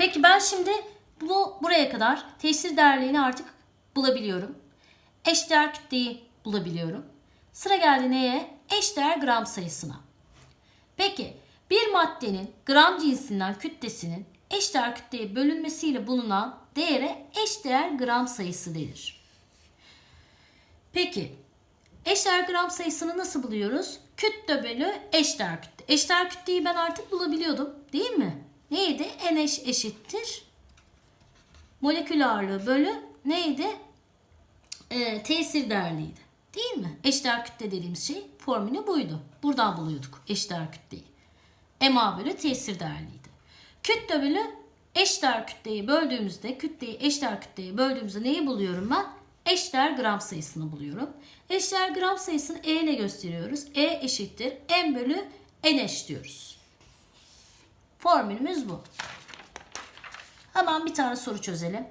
Peki ben şimdi bu buraya kadar tesir değerliğini artık bulabiliyorum. Eşdeğer kütleyi bulabiliyorum. Sıra geldi neye? Eşdeğer gram sayısına. Peki bir maddenin gram cinsinden kütlesinin eşdeğer kütleye bölünmesiyle bulunan değere eşdeğer gram sayısı denir. Peki eşdeğer gram sayısını nasıl buluyoruz? Kütle bölü eşdeğer kütle. Eşdeğer kütleyi ben artık bulabiliyordum değil mi? Neydi? N eş eşittir. Molekül ağırlığı bölü neydi? Ee, tesir değerliydi. Değil mi? Eşdeğer kütle dediğimiz şey formülü buydu. Buradan buluyorduk eşdeğer kütleyi. MA bölü tesir değerliydi. Kütle bölü eşdeğer kütleyi böldüğümüzde, kütleyi eşdeğer kütleye böldüğümüzde neyi buluyorum ben? Eşdeğer gram sayısını buluyorum. Eşdeğer gram sayısını E ile gösteriyoruz. E eşittir M bölü N eş diyoruz. Formülümüz bu. Hemen bir tane soru çözelim.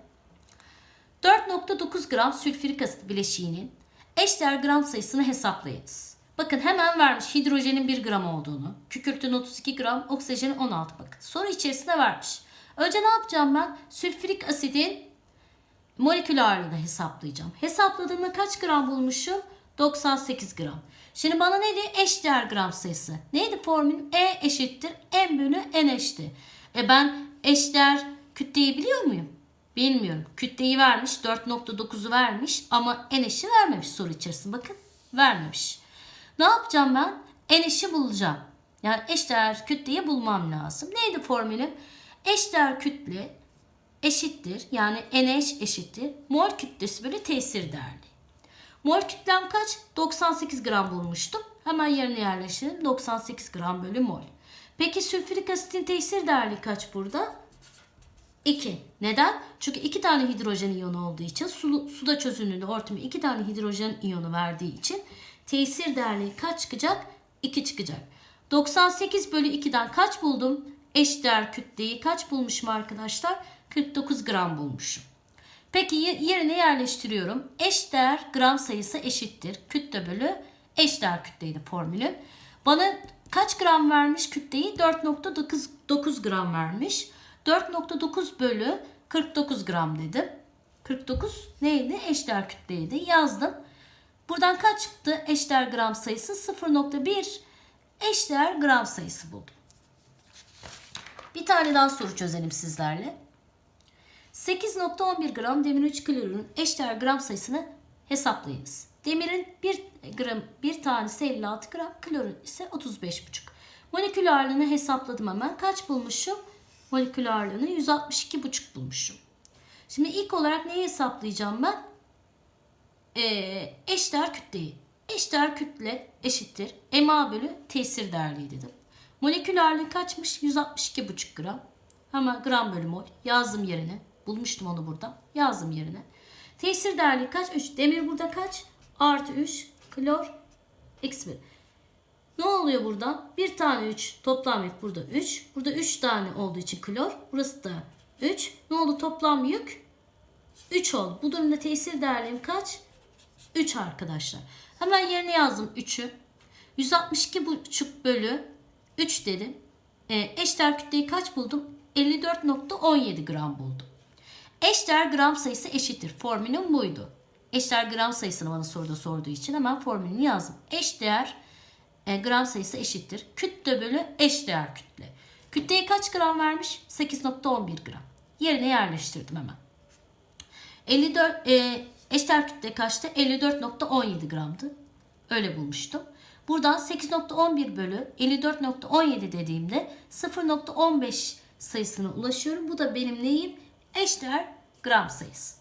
4.9 gram sülfürik asit bileşiğinin eşdeğer gram sayısını hesaplayınız. Bakın hemen vermiş hidrojenin 1 gram olduğunu, kükürtün 32 gram, oksijenin 16 bakın. Soru içerisinde vermiş. Önce ne yapacağım ben? Sülfürik asidin molekül ağırlığını hesaplayacağım. Hesapladığımda kaç gram bulmuşum? 98 gram. Şimdi bana ne diyor? Eşdeğer gram sayısı. Neydi formülüm? E eşittir M bölü N eşti. E ben eşdeğer kütleyi biliyor muyum? Bilmiyorum. Kütleyi vermiş. 4.9'u vermiş ama N eşi vermemiş soru içerisinde. Bakın vermemiş. Ne yapacağım ben? N eşi bulacağım. Yani eşdeğer kütleyi bulmam lazım. Neydi formülüm? Eşdeğer kütle eşittir. Yani N eş eşittir. Mol kütlesi bölü tesir değerli. Mol kütlem kaç? 98 gram bulmuştum. Hemen yerine yerleştirelim. 98 gram bölü mol. Peki sülfürik asitin tesir değerli kaç burada? 2. Neden? Çünkü 2 tane hidrojen iyonu olduğu için su, suda çözünürlüğü ortamı 2 tane hidrojen iyonu verdiği için tesir değerli kaç çıkacak? 2 çıkacak. 98 bölü 2'den kaç buldum? Eşdeğer kütleyi kaç bulmuşum arkadaşlar? 49 gram bulmuşum. Peki yerine yerleştiriyorum. Eşdeğer gram sayısı eşittir. Kütle bölü eşdeğer kütleydi formülü. Bana kaç gram vermiş kütleyi? 4.9 gram vermiş. 4.9 bölü 49 gram dedim. 49 neydi? Eşdeğer kütleydi. Yazdım. Buradan kaç çıktı? Eşdeğer gram sayısı 0.1 eşdeğer gram sayısı buldum. Bir tane daha soru çözelim sizlerle. 8.11 gram demir 3 klorürün eşdeğer gram sayısını hesaplayınız. Demirin 1 gram bir tanesi 56 gram, klorun ise 35,5. Molekül ağırlığını hesapladım hemen. Kaç bulmuşum? Molekül ağırlığını 162,5 bulmuşum. Şimdi ilk olarak neyi hesaplayacağım ben? Ee, eşdeğer kütleyi. Eşdeğer kütle eşittir. MA bölü tesir değerliği dedim. Molekül ağırlığı kaçmış? 162,5 gram. Hemen gram bölü mol. Yazdım yerine. Bulmuştum onu burada. Yazdım yerine. Tesir değerliği kaç? 3. Demir burada kaç? Artı 3. Klor. Eksi 1. Ne oluyor burada? Bir tane 3. Toplam yük burada 3. Burada 3 tane olduğu için klor. Burası da 3. Ne oldu toplam yük? 3 oldu. Bu durumda tesir değerliğim kaç? 3 arkadaşlar. Hemen yerine yazdım 3'ü. 162,5 bölü 3 dedim. E, eşdeğer kütleyi kaç buldum? 54.17 gram buldum. Eşdeğer gram sayısı eşittir. Formülüm buydu. Eşdeğer gram sayısını bana soruda sorduğu için hemen formülünü yazdım. Eşdeğer e, gram sayısı eşittir. Kütle bölü eşdeğer kütle. Kütleye kaç gram vermiş? 8.11 gram. Yerine yerleştirdim hemen. 54 e, eşdeğer kütle kaçtı? 54.17 gramdı. Öyle bulmuştum. Buradan 8.11 bölü 54.17 dediğimde 0.15 sayısına ulaşıyorum. Bu da benim neyim? Eşdeğer gram sayısı.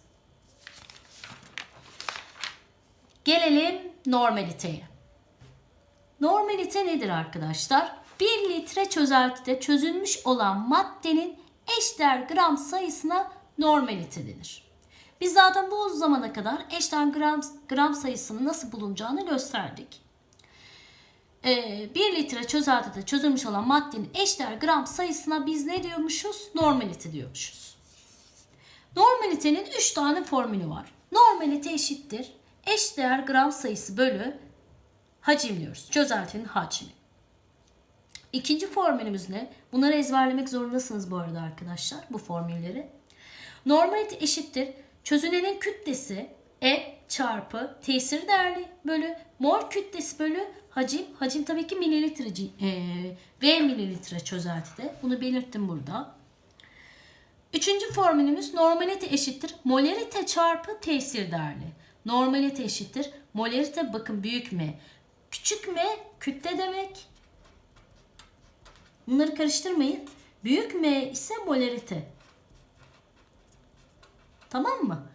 Gelelim normaliteye. Normalite nedir arkadaşlar? 1 litre çözeltide çözülmüş olan maddenin eşdeğer gram sayısına normalite denir. Biz zaten bu zamana kadar eşdeğer gram, gram sayısının nasıl bulunacağını gösterdik. Ee, 1 litre çözeltide çözülmüş olan maddenin eşdeğer gram sayısına biz ne diyormuşuz? Normalite diyormuşuz. Normalitenin 3 tane formülü var. Normalite eşittir. Eşdeğer gram sayısı bölü hacim diyoruz. Çözeltinin hacmi. İkinci formülümüz ne? Bunları ezberlemek zorundasınız bu arada arkadaşlar. Bu formülleri. Normalite eşittir. Çözünenin kütlesi E çarpı tesir değerli bölü mol kütlesi bölü hacim. Hacim tabii ki mililitre, e, V mililitre çözeltide. Bunu belirttim burada. Üçüncü formülümüz normalite eşittir. Molarite çarpı tesir değerli. Normalite eşittir. Molarite bakın büyük M. Küçük M kütle demek. Bunları karıştırmayın. Büyük M ise molarite. Tamam mı?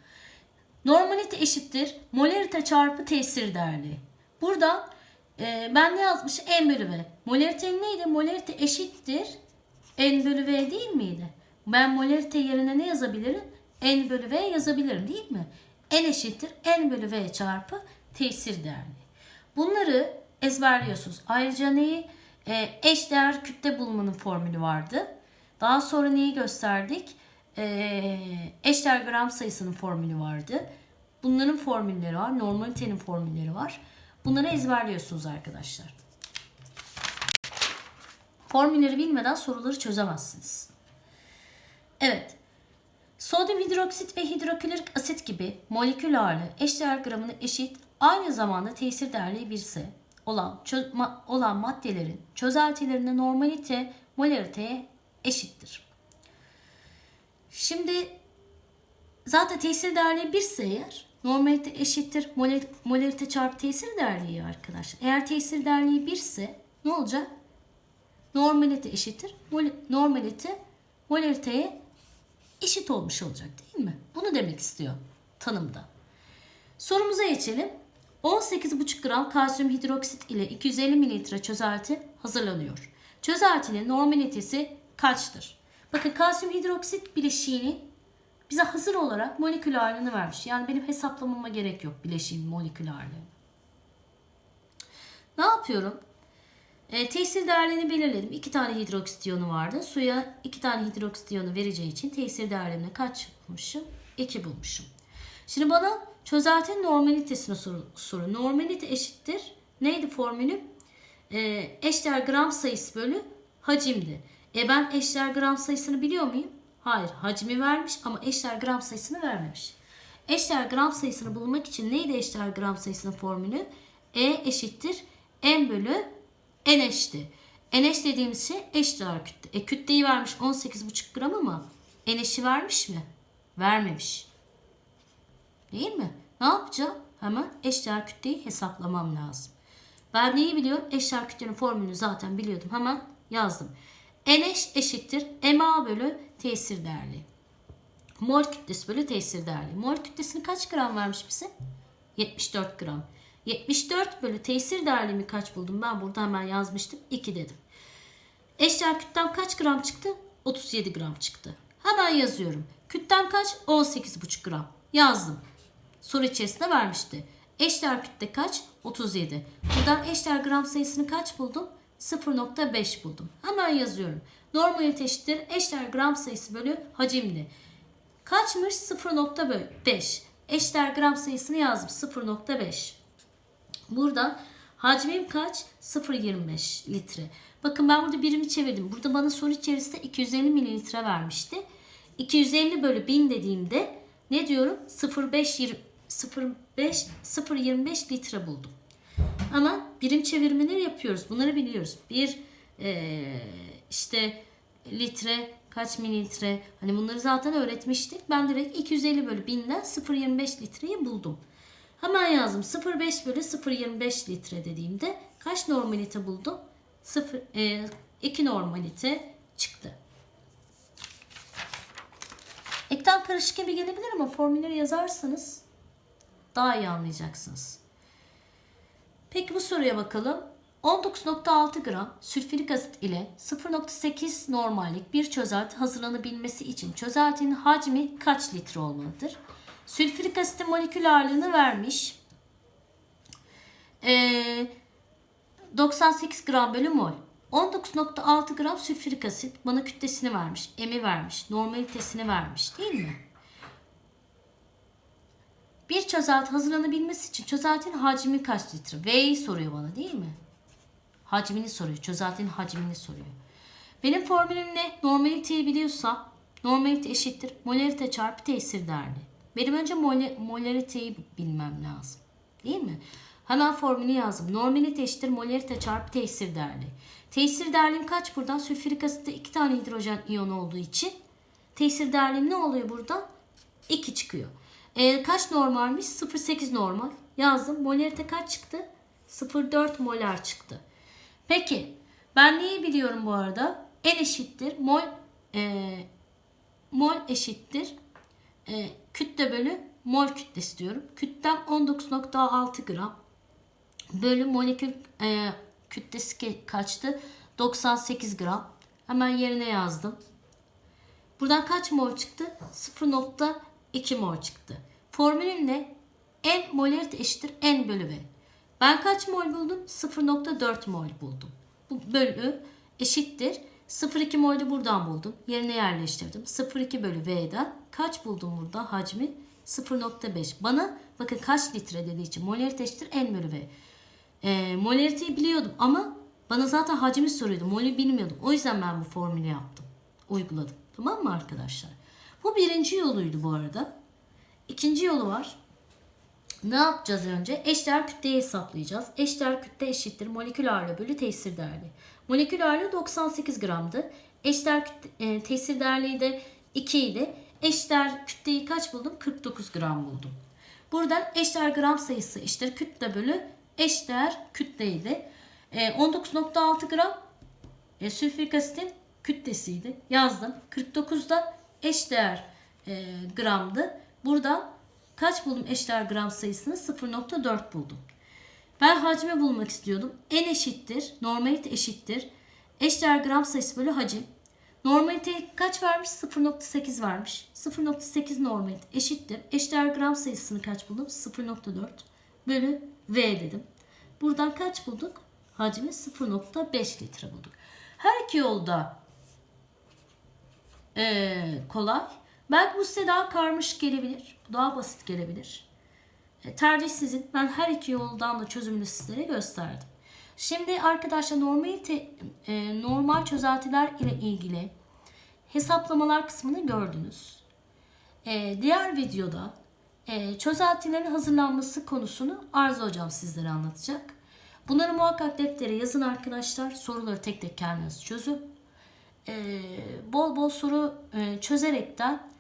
Normalite eşittir. Molarite çarpı tesir değerli. Burada e, ben ne yazmış? N bölü V. Molarite neydi? Molarite eşittir. N bölü V değil miydi? Ben molarite yerine ne yazabilirim? N bölü V yazabilirim değil mi? N eşittir. N bölü V çarpı tesir değerli. Bunları ezberliyorsunuz. Ayrıca neyi? E, eş değer kütle bulmanın formülü vardı. Daha sonra neyi gösterdik? E, eşdeğer gram sayısının formülü vardı. Bunların formülleri var. Normalitenin formülleri var. Bunları ezberliyorsunuz arkadaşlar. Formülleri bilmeden soruları çözemezsiniz. Evet. Sodyum hidroksit ve hidroklorik asit gibi molekül ağırlığı eşdeğer gramına eşit aynı zamanda tesir değerli birse olan ma- olan maddelerin çözeltilerinde normalite molariteye eşittir. Şimdi zaten tesir değerli birse eğer normalite eşittir molar- molarite çarpı tesir değerliği arkadaşlar. Eğer tesir değerliği birse ne olacak? Normalite eşittir normalite molariteye eşit olmuş olacak değil mi? Bunu demek istiyor tanımda. Sorumuza geçelim. 18,5 gram kalsiyum hidroksit ile 250 mililitre çözelti hazırlanıyor. Çözeltinin normalitesi kaçtır? Bakın kalsiyum hidroksit bileşiğini bize hazır olarak molekül ağırlığını vermiş. Yani benim hesaplamama gerek yok bileşiğin molekül ağırlığını. Ne yapıyorum? E, tesir değerlerini belirledim. İki tane hidroksit iyonu vardı. Suya iki tane hidroksit iyonu vereceği için tesir değerlerini kaç bulmuşum? 2 bulmuşum. Şimdi bana çözeltinin normalitesini soru. soru. Normalite eşittir. Neydi formülü? E, eşdeğer gram sayısı bölü hacimdi. E ben eşdeğer gram sayısını biliyor muyum? Hayır. Hacmi vermiş ama eşdeğer gram sayısını vermemiş. Eşdeğer gram sayısını bulmak için neydi eşdeğer gram sayısının formülü? E eşittir m bölü n eşti. N eş dediğimiz şey eşdeğer kütle. E kütleyi vermiş 18,5 gram ama n eşi vermiş mi? Vermemiş. Değil mi? Ne yapacağım? Hemen eşdeğer kütleyi hesaplamam lazım. Ben neyi biliyorum? Eşdeğer kütlenin formülünü zaten biliyordum. Hemen yazdım. N eş eşittir MA bölü tesir değerli. Mol kütlesi bölü tesir değerli. Mol kütlesini kaç gram vermiş bize? 74 gram. 74 bölü tesir değerlimi kaç buldum? Ben burada hemen yazmıştım. 2 dedim. Eşdeğer kütlem kaç gram çıktı? 37 gram çıktı. Hemen yazıyorum. Kütlem kaç? 18,5 gram. Yazdım. Soru içerisinde vermişti. Eşdeğer kütle kaç? 37. Buradan eşdeğer gram sayısını kaç buldum? 0.5 buldum. Hemen yazıyorum. Normalite eşittir eşdeğer gram sayısı bölü hacimdi. Kaçmış? 0.5. Eşdeğer gram sayısını yazdım. 0.5. Buradan hacmim kaç? 0.25 litre. Bakın ben burada birimi çevirdim. Burada bana soru içerisinde 250 mililitre vermişti. 250 bölü 1000 dediğimde ne diyorum? 0.5 0.5 0.25 litre buldum. Ama birim çevirmeleri yapıyoruz. Bunları biliyoruz. Bir e, işte litre kaç mililitre hani bunları zaten öğretmiştik. Ben direkt 250 bölü 1000'den 0.25 litreyi buldum. Hemen yazdım 0.5 bölü 0.25 litre dediğimde kaç normalite buldum? 0, e, 2 normalite çıktı. Ekten karışık gibi gelebilir ama formülleri yazarsanız daha iyi anlayacaksınız. Peki bu soruya bakalım. 19.6 gram sülfürik asit ile 0.8 normallik bir çözelti hazırlanabilmesi için çözeltinin hacmi kaç litre olmalıdır? Sülfürik asitin molekül ağırlığını vermiş. Ee, 98 gram bölü mol. 19.6 gram sülfürik asit bana kütlesini vermiş, emi vermiş, normalitesini vermiş değil mi? Bir çözelti hazırlanabilmesi için çözeltinin hacmi kaç litre? V'yi soruyor bana değil mi? Hacmini soruyor. Çözeltinin hacmini soruyor. Benim formülüm ne? Normaliteyi biliyorsam normalite eşittir. Molarite çarpı tesir değerli. Benim önce molariteyi bilmem lazım. Değil mi? Hemen formülü yazdım. Normalite eşittir molarite çarpı tesir değerli. Tesir değerlim kaç buradan? Sülfürik asitte iki tane hidrojen iyonu olduğu için tesir değerlim ne oluyor burada? 2 çıkıyor. E, kaç normalmiş? 0,8 normal. Yazdım. Molarite kaç çıktı? 0,4 molar çıktı. Peki ben neyi biliyorum bu arada? N eşittir mol e, mol eşittir e, kütle bölü mol kütlesi diyorum. Kütlem 19.6 gram bölü molekül e, kütlesi kaçtı? 98 gram. Hemen yerine yazdım. Buradan kaç mol çıktı? 0.2 mol çıktı. Formülüm ne? N molarite eşittir N bölü V. Ben kaç mol buldum? 0.4 mol buldum. Bu bölü eşittir. 0.2 mol de buradan buldum. Yerine yerleştirdim. 0.2 bölü V'den kaç buldum burada hacmi? 0.5. Bana bakın kaç litre dediği için molarite eşittir N bölü V. E, molariteyi biliyordum ama bana zaten hacmi soruyordu. Molü bilmiyordum. O yüzden ben bu formülü yaptım. Uyguladım. Tamam mı arkadaşlar? Bu birinci yoluydu bu arada. İkinci yolu var. Ne yapacağız önce? Eşdeğer kütleyi hesaplayacağız. Eşdeğer kütle eşittir molekül ağırlığı bölü tesir değerli. Molekül ağırlığı 98 gramdı. Eşdeğer kütle, e, tesir değerliği de 2 idi. Eşdeğer kütleyi kaç buldum? 49 gram buldum. Buradan eşdeğer gram sayısı eşittir kütle bölü eşdeğer kütleydi. E, 19.6 gram e, sülfürik asitin kütlesiydi. Yazdım. 49'da eşdeğer e, gramdı. Buradan kaç buldum eşdeğer gram sayısını? 0.4 buldum. Ben hacmi bulmak istiyordum. N eşittir, normalite eşittir. Eşdeğer gram sayısı bölü hacim. Normalite kaç vermiş? 0.8 vermiş. 0.8 normalite eşittir. Eşdeğer gram sayısını kaç buldum? 0.4 bölü V dedim. Buradan kaç bulduk? Hacmi 0.5 litre bulduk. Her iki yolda ee, kolay. Belki bu size daha karmaşık gelebilir. Daha basit gelebilir. E, tercih sizin. Ben her iki yoldan da çözümünü sizlere gösterdim. Şimdi arkadaşlar normalite, e, normal çözeltiler ile ilgili hesaplamalar kısmını gördünüz. E, diğer videoda e, çözeltilerin hazırlanması konusunu Arzu Hocam sizlere anlatacak. Bunları muhakkak deftere yazın arkadaşlar. Soruları tek tek kendiniz çözün. E, bol bol soru e, çözerekten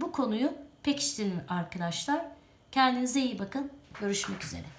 bu konuyu pekiştirin arkadaşlar. Kendinize iyi bakın. Görüşmek üzere.